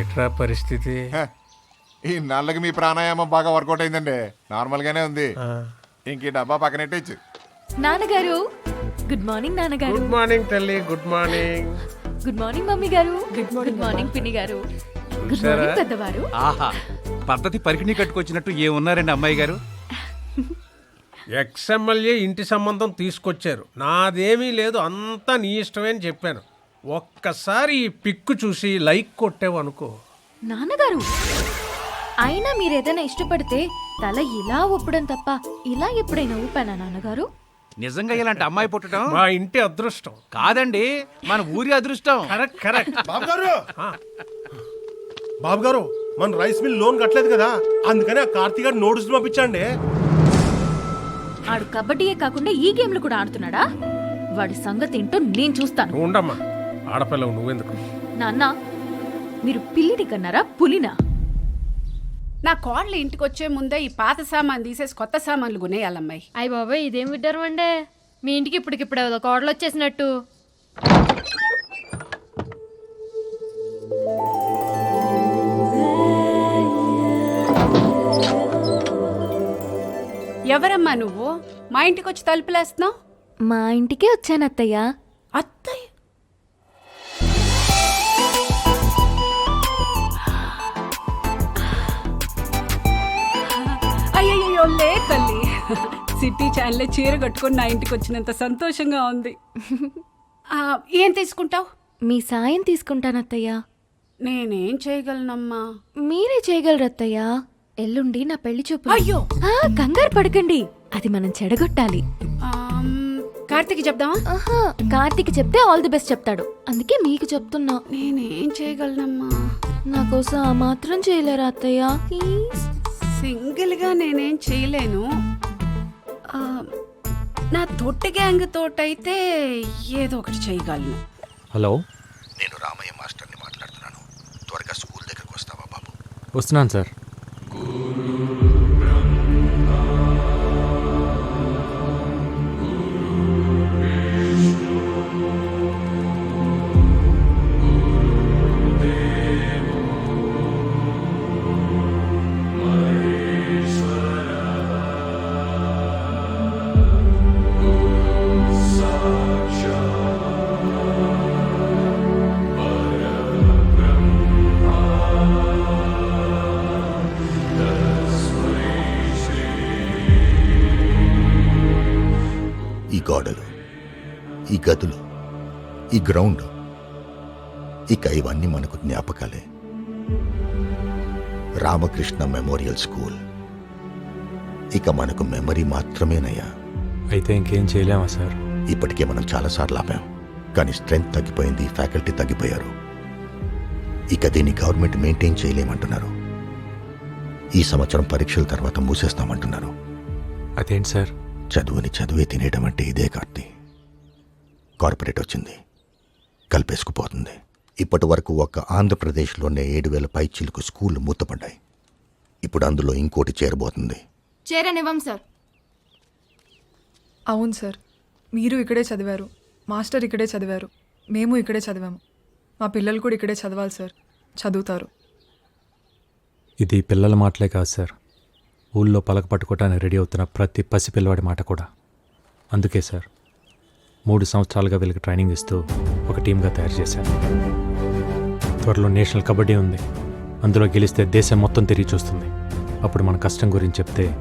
ఏంట్రా పరిస్థితి? హ, ఈ నాళ్ళకి మీ ప్రాణాయామం బాగా వర్కౌట్ అయిందండి. నార్మల్ గానే ఉంది ఇంక ఈ డబ్బా పక్కనెట్టచ్చు నాన్నగారు గుడ్ మార్నింగ్ నాన్నగారు. గుడ్ మార్నింగ్ తల్లి good morning. Good morning mummy గారు. గుడ్ మార్నింగ్ పిన్ని గారు. గుడ్? మార్నింగ్ పెద్దవారు. ఆహా పద్ధతి పరికిణి కట్టుకొచ్చినట్టు ఏమున్నారండి అమ్మాయి గారు? ఎక్స్ ఎమ్మెల్యే ఇంటి సంబంధం తీసుకొచ్చారు. నాదేమీ లేదు అంతా నీ ఇష్టమే అని చెప్పాను. ఒక్కసారి ఈ పిక్కు చూసి లైక్ కొట్టావు అనుకో నాన్నగారు అయినా మీరు ఏదైనా ఇష్టపడితే తల ఇలా ఊపడం తప్ప ఇలా ఎప్పుడైనా ఊపానా నాన్నగారు? నిజంగా ఇలాంటి అమ్మాయి పుట్టడం మా ఇంటి అదృష్టం. కాదండి మన ఊరి అదృష్టం. Correct correct. బాబు గారు బాబు గారు మన రైస్ మిల్ లోన్ కట్టలేదు కదా అందుకని ఆ కార్తీక్ గారు నోటీసులు పంపించండి ఆడు కబడ్డీయే కాకుండా ఈ గేమ్లు కూడా ఆడుతున్నాడా? వాడి సంగతి ఏంటో నేను చూస్తాను. ఉండమ్మా. ఆడపిల్లవు నువ్వెందుకు? నాన్న మీరు పిల్లిని కన్నారా పులినా? నా కోడలు ఇంటికి వచ్చే ముందే ఈ పాత సామాన్ తీసేసి కొత్త సామాన్లు కొనేయాలమ్మాయి. అయ్య బాబాయ్ ఇదేం విడ్డారు అండే? మీ ఇంటికి ఇప్పటికిప్పుడు ఏదో కోడలు వచ్చేసినట్టు. ఎవరమ్మా నువ్వు? మా ఇంటికి వచ్చి తలుపులేస్తున్నావు? మా ఇంటికే వచ్చాను అత్తయ్య అత్తయ్య? సిటీ ఛానల్ చీర కట్టుకొని నా ఇంటికి వచ్చినంత సంతోషంగా ఉంది. ఆ, ఏం తీసుకుంటావు? మీ సాయం తీసుకుంటాను అత్తయ్య నేనేం చేయగలనమ్మా? మీరే చేయగలరు అత్తయ్య ఎల్లుండి నా పెళ్ళి చూపు అయ్యో! ఆ, కంగారు పడకండి. అది మనం చెడగొట్టాలి. ఆమ్, కార్తీక్ చెప్దామా? ఆహా కార్తీక్ చెప్తే ఆల్ ది బెస్ట్ చెప్తాడు. అందుకే మీకు చెప్తున్నా. నేనేం చేయగలనమ్మా? నా కోసం ఆ మాత్రం చేయలేరా అత్తయ్య? ప్లీజ్ సింగిల్గా నేనేం చేయలేను. నా తొట్టి గ్యాంగ్ తోటైతే ఏదో ఒకటి చేయగలను. హలో? నేను రామయ్య మాస్టర్ని మాట్లాడుతున్నాను. త్వరగా స్కూల్ దగ్గరకు వస్తావా బాబు? వస్తున్నాను సార్. ఈ గదులు ఈ గ్రౌండ్ ఇక ఇవన్నీ మనకు జ్ఞాపకాలే. రామకృష్ణ మెమోరియల్ స్కూల్ ఇక మనకు మెమరీ మాత్రమేనయ్యా. అయితే ఇంకేం చేయలేమా సార్? ఇప్పటికే మనం చాలాసార్లు ఆపాం. కానీ స్ట్రెంగ్త్ తగ్గిపోయింది ఫ్యాకల్టీ తగ్గిపోయారు. ఇక దీన్ని గవర్నమెంట్ మెయింటైన్ చేయలేమంటున్నారు. ఈ సంవత్సరం పరీక్షల తర్వాత మూసేస్తామంటున్నారు. అదేంటి సార్? చదువుని చదువే తినేయడం అంటే ఇదే కార్తీ. కార్పొరేట్ వచ్చింది. కలిపేసుకుపోతుంది. ఇప్పటి వరకు ఒక్క ఆంధ్రప్రదేశ్లోనే ఏడు వేల పైచీలకు స్కూళ్ళు మూతపడ్డాయి. ఇప్పుడు అందులో ఇంకోటి చేరబోతుంది. చేరనివ్వం సార్. అవును సార్. మీరు ఇక్కడే చదివారు. మాస్టర్ ఇక్కడే చదివారు. మేము ఇక్కడే చదివాము. మా పిల్లలు కూడా ఇక్కడే చదవాలి సార్. చదువుతారు. ఇది పిల్లల మాటలే కాదు సార్. ఊళ్ళో పలక పట్టుకోవడానికి రెడీ అవుతున్న ప్రతి పసిపిల్లవాడి మాట కూడా. అందుకే సార్. మూడు సంవత్సరాలుగా వీళ్ళకి ట్రైనింగ్ ఇస్తూ ఒక టీంగా తయారు చేశాను త్వరలో నేషనల్ కబడ్డీ ఉంది. అందులో గెలిస్తే దేశం మొత్తం తిరిగి చూస్తుంది. అప్పుడు మన కష్టం గురించి చెప్తే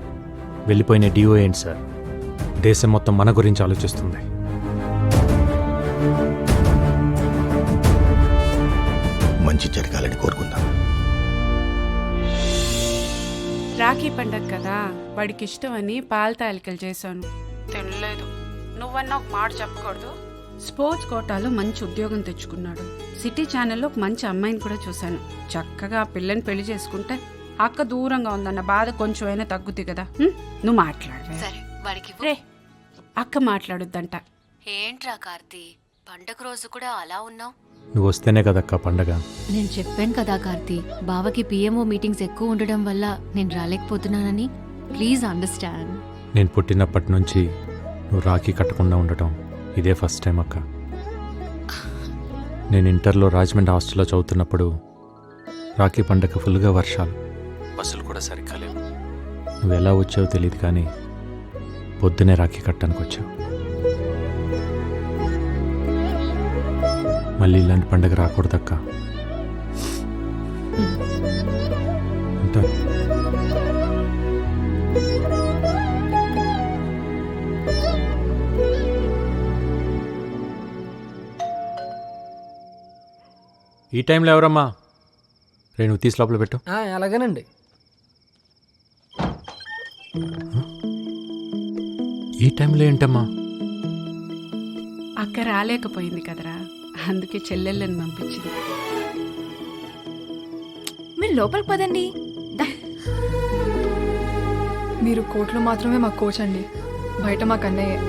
వెళ్ళిపోయిన డిఓ ఏంటి సార్? దేశం మొత్తం మన గురించి ఆలోచిస్తుంది. మంచి జరగాలని కోరుకుందాం. రాఖీ పండగ కదా. వాడికి ఇష్టమని పాల తాలికలు చేశాను. తినలేదు నువ్వన్నా ఒక మాట చెప్పకూడదు. స్పోర్ట్స్ కోటాలో మంచి ఉద్యోగం తెచ్చుకున్నాడు. సిటీ ఛానల్లో ఒక మంచి అమ్మాయిని కూడా చూశాను. చక్కగా ఆ పిల్లని పెళ్ళి చేసుకుంటే అక్క దూరంగా ఉందన్న బాధ కొంచెమైనా తగ్గుతుంది కదా? నువ్వు మాట్లాడవే. సరే వాడికి ఇవ్వు. రే అక్క మాట్లాడొద్దంట. ఏంట్రా కార్తీ? పండగ రోజు కూడా అలా ఉన్నావు? నువ్వు వస్తేనే కదక్క పండగ. నేను చెప్పాను కదా కార్తీ బావకి పిఎంఓ మీటింగ్స్ ఎక్కువ ఉండడం వల్ల నేను రాలేకపోతున్నానని. Please understand. నేను పుట్టినప్పటి నుంచి నువ్వు రాఖీ కట్టకుండా ఉండటం ఇదే ఫస్ట్ టైం అక్క. నేను ఇంటర్లో రాజమండ్రి హాస్టల్లో చదువుతున్నప్పుడు రాఖీ పండగ ఫుల్గా వర్షాలు. బస్సులు కూడా సరిగ్గా లేవు. నువ్వు ఎలా వచ్చావో తెలియదు కానీ పొద్దునే రాఖీ కట్టడానికి వచ్చావు. మళ్ళీ ఇలాంటి పండగ రాకూడదక్కా. ఈ టైంలో ఎవరమ్మా? రే నువ్వు తీసి లోపల పెట్టు. అలాగేనండి. ఈ టైంలో ఏంటమ్మా? అక్క రాలేకపోయింది కదరా. అందుకే చెల్లెళ్ళని పంపించింది. మీరు లోపలికి పదండి. మీరు కోర్టులో మాత్రమే మాకు కోచ్ అండి. బయట మాకు అన్నయ్యే.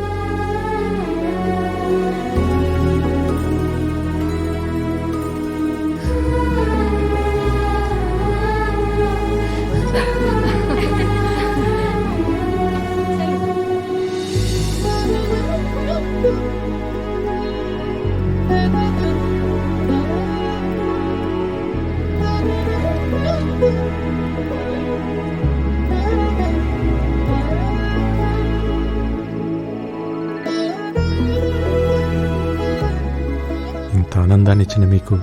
ఇంత ఆనందాన్ని ఇచ్చిన మీకు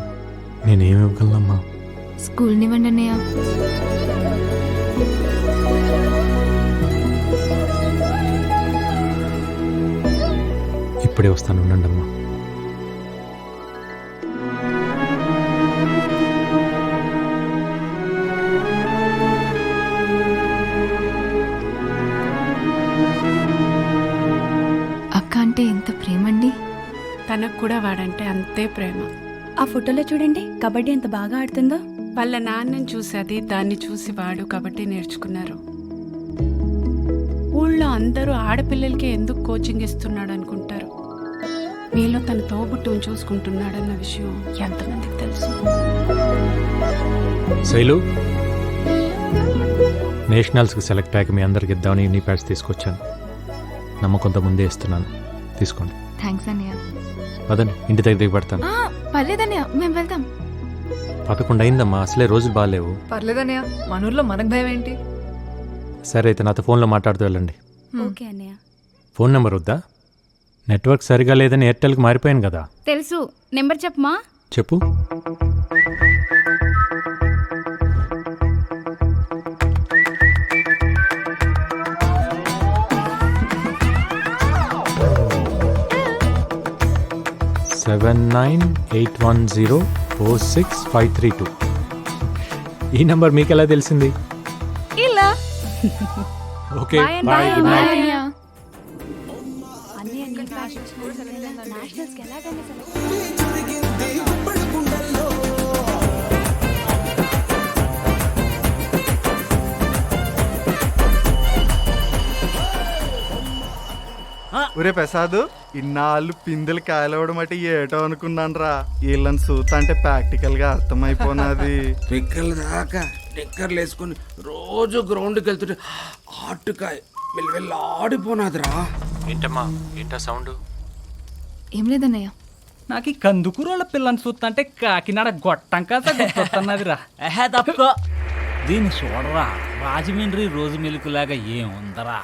నేనేమి ఇవ్వగలనమ్మా? స్కూల్నివ్వండి అన్నయ్య ఇప్పుడే వస్తాను ఉండండి ప్రేమండి తనకు కూడా వాడంటే అంతే ప్రేమ. ఆ ఫోటోలో చూడండి కబడ్డీ ఎంత బాగా ఆడుతుందో. వాళ్ళ నాన్నని చూసి అది దాన్ని చూసి వాడు కాబట్టి నేర్చుకున్నారు. ఊళ్ళో అందరూ ఆడపిల్లలకి ఎందుకు కోచింగ్ ఇస్తున్నాడు అనుకుంటారు. మీలో తన తోబుట్టుని చూసుకుంటున్నాడన్న విషయం ఎంతమందికి తెలుసు? శైలు నేషనల్స్కి సెలెక్ట్ అయ్యాక మీ అందరికి ఇద్దామని నీ ప్యాడ్స్ తీసుకొచ్చాను. నమ్మకంతో ముందే ఇస్తున్నాను. తీసుకోండి. థ్యాంక్స్ అన్నయ్య పదండి ఇంటి దగ్గరికి పెడతాను. ఆ, పర్లేదన్నయ్య మేము వెళ్దాం పదకొండు అయిందమ్మా అసలే రోజులు బాగాలేవు. పర్లేదన్నయ్య మన ఊర్లో మనకు భయం ఏంటి? సరే అయితే నాతో ఫోన్లో మాట్లాడుతూ వెళ్ళండి. ఓకే అన్నయ్య ఫోన్ నెంబర్ వద్దా? నెట్వర్క్ సరిగా లేదని ఎయిర్టెల్కి మారిపోయాను కదా. తెలుసు. నెంబర్ చెప్పమా? చెప్పు. Seven nine eight one zero four six five three two. ఈ నెంబర్ మీకు ఎలా తెలిసింది? ఇలా. Okay bye good night. ఒరే ప్రసాద్. ఇన్నాళ్ళు పిందెలు కాయలవడం అంటే ఏటో అనుకున్నాను రా వీళ్ళని చూస్తా అంటే ప్రాక్టికల్గా అర్థమైపోనాది. పిక్కల దాకా టిక్కర్లు వేసుకొని రోజు గ్రౌండ్కి వెళ్తుంటే ఆటుకాయ వెళ్ళి ఆడిపోనాదిరా. ఏంటమ్మా? ఏంటా సౌండ్? ఏం లేదన్నయ్య. నాకు ఈ కందుకూరోళ్ళ పిల్లని చూస్తా కాకినాడ గొట్టం కాస్త గుర్తొస్తున్నదిరా తప్పుకో దీన్ని చూడరా. రాజమండ్రి రోజు మెలుకులాగా ఏముందరా?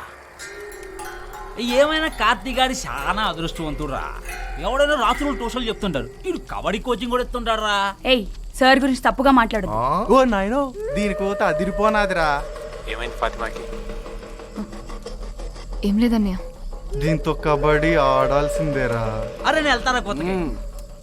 ఏమైనా కార్తీగాడి చాలా అదృష్టవంతుడురా. ఎవడైనా రాత్రులు ట్యూషన్లు చెప్తుంటారు వీడు కబడ్డీ కోచింగ్ కూడా ఇస్తుంటారా ఏయ్ సార్ గురించి తప్పుగా మాట్లాడు. ఓ నాయనో దీని కోత అదిరిపోనాదిరా. ఏమైంది ఫాతిమాకి? ఏం లేదన్నయ్య. దీంతో కబడ్డీ ఆడాల్సిందేరా. అరే నేను వెళ్తారా కొత్తకి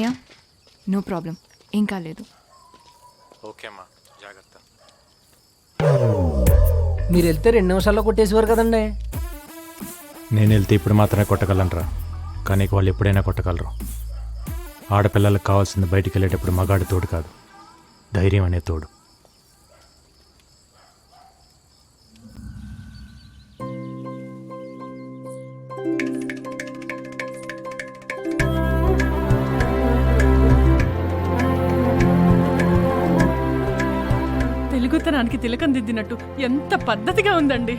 అనియా నో ప్రాబ్లం ఏం కాలేదు ఓకే అమ్మా జాగ్రత్త మీరు వెళ్తే రెండు నిమిషాల్లో కొట్టేసేవారు కదండి నేను వెళ్తే ఇప్పుడు మాత్రమే కొట్టగలనరా కానీ వాళ్ళు ఎప్పుడైనా కొట్టగలరు ఆడపిల్లలకు కావాల్సింది బయటికి వెళ్ళేటప్పుడు మగాడి తోడు కాదు ధైర్యం అనే తోడు తెలుగుతనానికి తిలకం దిద్దినట్టు ఎంత పద్ధతిగా ఉందండి.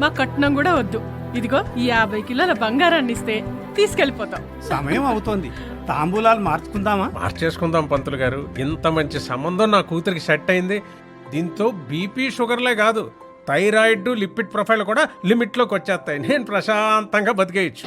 మా కట్నం కూడా వద్దు. ఇదిగో ఈ యాభై కిలోల బంగారాన్ని ఇస్తే తీసుకెళ్ళిపోతాం. సమయం అవుతోంది. తాంబూలాలు మార్చుకుందామా? మార్చేసుకుందాం పంతులు గారు. ఇంత మంచి సంబంధం నా కూతురికి సెట్ అయింది. దీంతో బీపీ షుగర్లే కాదు థైరాయిడ్ లిపిడ్ ప్రొఫైల్ కూడా లిమిట్లోకి వచ్చేస్తాయి. నేను ప్రశాంతంగా బతికేయచ్చు.